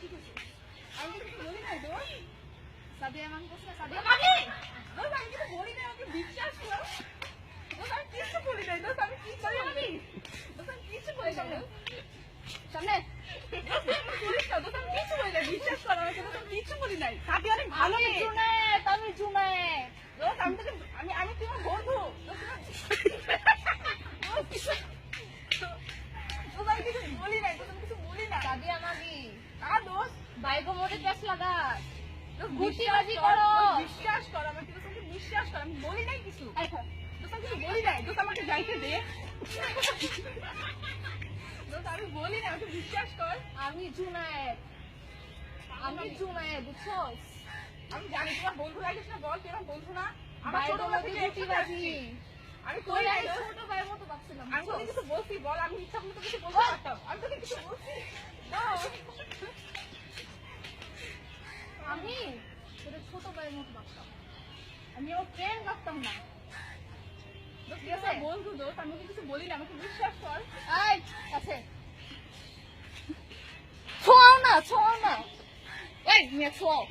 আমি তো সাদিয়া সাদিয়া আমি কিছু বলি না, বিশ্বাস করো দোষ, আমি বলি নাই সাথে অনেক ভালো মেয়ে জুনায়েদ আমি জুনায়েদ আমি তোকে আমি আমি তোমার বন্ধু। মোড়ে পেছ লাগা। গুটিবাজি করো। বিশ্বাস কর আমাকে দোষ, আমাকে বিশ্বাস কর আমি বলি নাই কিছু। দোষ, কিছু বলি নাই দোষ, আমাকে যাইতে দে। দোষ, আমি বলি না আমাকে বিশ্বাস কর। আমি জুনায়েদ। আমি জুনায়েদ বুঝছস আমি জানি তোমার বন্ধু লাগিস না বল আমার বন্ধু না? আমার ছোটবেলা থেকে গুটিবাজি আমি কই নাই ছোট ভাইয়ের মতো ভাবছিলাম আমি তোকে কিছু বলছি বল আমি ইচ্ছা করলে কিছু বলতে পারতাম। আমি তোকে কিছু বলছি। দোষ। আমি তোর ছোট ভাইয়ের মতো আমি ও ফ্রেন্ড ভাবতাম না। বন্ধু দোষ আমি কিছু বলি না আমাকে বিশ্বাস কর। আছে ছোঁয়াও না ছোঁয়াও না। এই ছোঁয়াও।